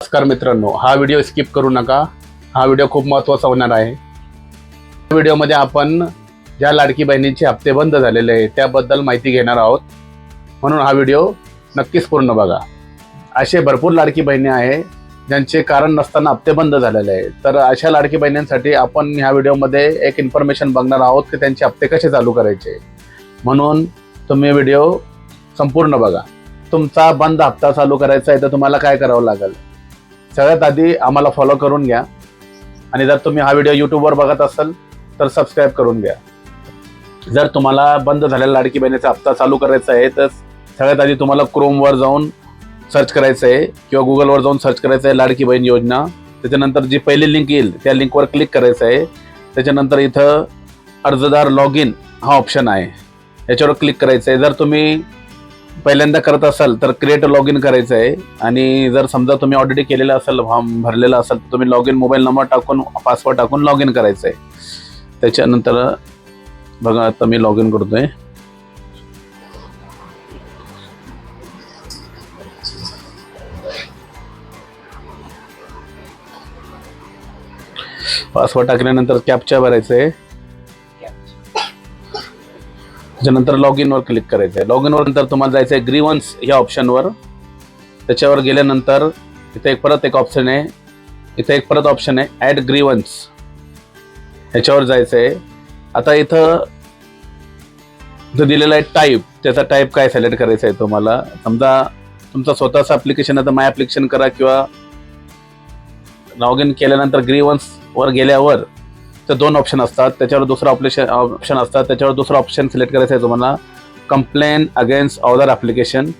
नमस्कार मित्रांनो हा व्हिडिओ स्किप करू नका. हा व्हिडिओ खूप महत्त्वाचा होणार आहे. या व्हिडिओमध्ये आपण ज्या लाडकी बहिणींचे हप्ते बंद झालेले आहे त्याबद्दल माहिती घेणार आहोत. म्हणून हा व्हिडिओ नक्कीच पूर्ण बघा. असे भरपूर लाडकी बहिणी आहे ज्यांचे कारण नसताना हप्ते बंद झालेले आहे तर अशा लाडकी बहिणींसाठी आपण ह्या व्हिडिओमध्ये एक इन्फॉर्मेशन बघणार आहोत की त्यांचे हप्ते कसे चालू करायचे. म्हणून तुम्ही व्हिडिओ संपूर्ण बघा. तुमचा बंद हप्ता चालू करायचा आहे तर तुम्हाला काय करावं लागेल? सगळ्यात आधी आम्हाला फॉलो करून घ्या. आणि जर तुम्ही हा व्हिडिओ यूट्यूबवर बघत असाल तर सबस्क्राईब करून घ्या. जर तुम्हाला बंद झालेला लाडकी बहिणीचा हप्ता चालू करायचा आहे तर सगळ्यात आधी तुम्हाला क्रोमवर जाऊन सर्च करायचं आहे किंवा गुगलवर जाऊन सर्च करायचं आहे लाडकी बहीण योजना. त्याच्यानंतर जी पहिली लिंक येईल त्या लिंकवर क्लिक करायचं आहे. त्याच्यानंतर इथं अर्जदार लॉग इन हा ऑप्शन आहे. याच्यावर क्लिक करायचं आहे. जर तुम्ही पहिल्यांदा करत असाल तर क्रिएट लॉग इन करायचं आहे. आणि जर समजा तुम्ही ऑलरेडी केलेलं असेल फॉर्म भरलेला असेल तर तुम्ही लॉग इन मोबाईल नंबर टाकून पासवर्ड टाकून लॉग इन करायचं आहे. त्याच्यानंतर बघा आता मी लॉग इन करतोय. पासवर्ड टाकल्यानंतर कॅपच्या भरायचं आहे. त्याच्यानंतर लॉग इनवर क्लिक करायचं आहे लॉग इनवर नंतर तुम्हाला जायचं आहे ग्रीवन्स या ऑप्शनवर त्याच्यावर गेल्यानंतर इथे एक परत एक ऑप्शन आहे. इथे एक परत ऑप्शन आहे ॲड ग्रीवन्स ह्याच्यावर जायचं आहे आता इथं जो दिलेला आहे टाईप त्याचा टाईप काय सिलेक्ट करायचा आहे तुम्हाला? समजा तुमचं स्वतःचं ॲप्लिकेशन आहे तर माय ॲप्लिकेशन करा किंवा लॉग इन केल्यानंतर ग्रीवन्सवर गेल्यावर तर दोन ऑप्शन असतात. त्याच्यावर दुसरा ऑप्शन ऑप्शन असतात. त्याच्यावर दुसरा ऑप्शन सिलेक्ट करायचं आहे तुम्हाला. कंप्लेन अगेन्स्ट ऑदर ॲप्लिकेशन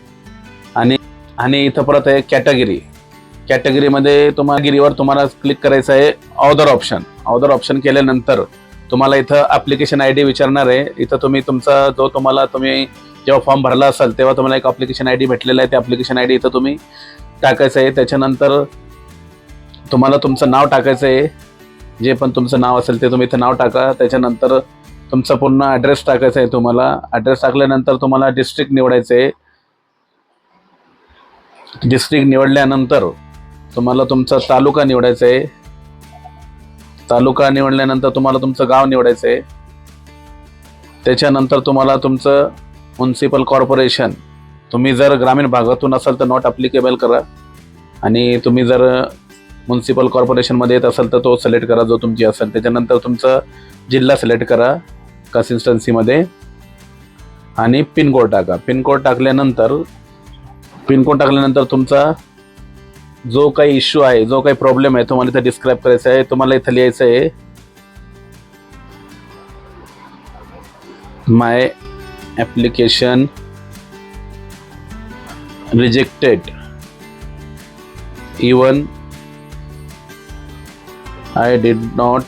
आणि आणि इथं परत आहे कॅटेगरी कॅटेगरीमध्ये तुम्हाला गिरीवर तुम्हाला क्लिक करायचं आहे ऑदर ऑप्शन ऑदर ऑप्शन केल्यानंतर तुम्हाला इथं ॲप्लिकेशन आय डी विचारणार आहे. इथं तुम्ही तुमचा जो तुम्हाला तुम्ही जेव्हा फॉर्म भरला असाल तेव्हा तुम्हाला एक ॲप्लिकेशन आय डी भेटलेला आहे. त्या ॲप्लिकेशन आय डी इथं तुम्ही टाकायचं आहे. त्याच्यानंतर तुम्हाला तुमचं नाव टाकायचं आहे. जे पण तुमचं नाव असेल ते तुम्ही इथं नाव टाका. त्याच्यानंतर तुमचा पूर्ण ॲड्रेस टाकायचा आहे तुम्हाला. ॲड्रेस टाकल्यानंतर तुम्हाला डिस्ट्रिक्ट निवडायचं आहे डिस्ट्रिक्ट निवडल्यानंतर तुम्हाला तुमचा तालुका निवडायचा आहे तालुका निवडल्यानंतर तुम्हाला तुमचं गाव निवडायचं आहे त्याच्यानंतर तुम्हाला तुमचं म्युन्सिपल कॉर्पोरेशन तुम्ही जर ग्रामीण भागातून असाल तर नॉट अप्लिकेबल करा. आणि तुम्ही जर म्युन्सिपल कॉर्पोरेशनमध्ये येत असेल तर तो सिलेक्ट करा जो तुमची असेल. त्याच्यानंतर तुमचं जिल्हा सिलेक्ट करा कन्सिस्टन्सीमध्ये आणि पिनकोड टाका. पिनकोड टाकल्यानंतर पिनकोड टाकल्यानंतर तुमचा जो काही इश्यू आहे जो काही प्रॉब्लेम आहे तुम्हाला इथं डिस्क्राईब करायचा आहे तुम्हाला इथं लिहायचं आहे my application rejected even I did not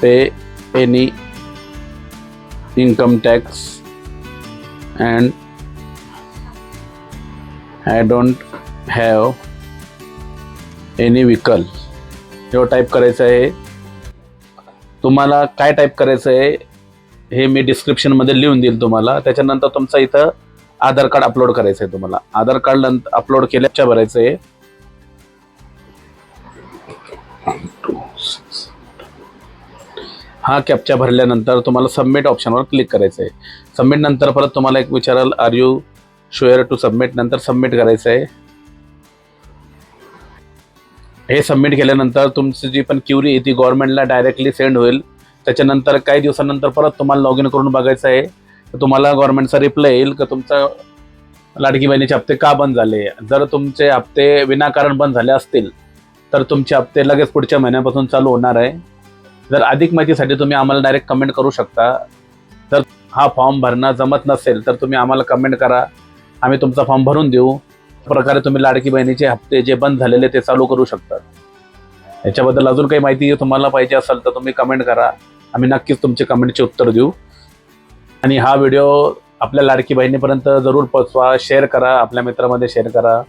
pay any income tax and I don't have any vehicle. हे टाईप करायचं आहे तुम्हाला काय टाईप करायचं आहे हे मी डिस्क्रिप्शनमध्ये लिहून देईल तुम्हाला. त्याच्यानंतर तुमचं इथं आधार कार्ड अपलोड करायचं आहे तुम्हाला. आधार कार्ड नंतर अपलोड केल्याच्या भरायचं आहे. हा कॅपच्या भरल्यानंतर तुम्हाला सबमिट ऑप्शनवर क्लिक करायचं आहे. सबमिट नंतर परत तुम्हाला एक विचाराल are you sure to submit नंतर सबमिट करायचं आहे. हे सबमिट केल्यानंतर तुमची जी पण क्युरी आहे ती गव्हर्नमेंटला डायरेक्टली सेंड होईल. त्याच्यानंतर काही दिवसानंतर परत तुम्हाला लॉग इन करून बघायचं आहे. तर तुम्हाला गव्हर्नमेंटचा रिप्लाय येईल की तुमचा लाडकी बहिणीचे हप्ते का बंद झाले? जर तुमचे हप्ते विनाकारण बंद झाले असतील तर तुमचे हप्ते लगेच पुढच्या महिन्यापासून चालू होणार आहे. जर अधिक माहितीसाठी तुम्ही आम्हाला डायरेक्ट कमेंट करू शकता तर हा फॉर्म भरणं जमत नसेल तर तुम्ही आम्हाला कमेंट करा. आम्ही तुमचा फॉर्म भरून देऊ. प्रकारे तुम्ही लाडकी बहिणीचे हप्ते जे बंद झालेले ते चालू करू शकता. याच्याबद्दल अजून काही माहिती तुम्हाला पाहिजे असेल तर तुम्ही कमेंट करा. आम्ही नक्कीच तुमचे कमेंटचे उत्तर देऊ. आणि हा व्हिडिओ आपल्या लाडकी बहिणीपर्यंत जरूर पोचवा शेअर करा आपल्या मित्रामध्ये शेअर करा.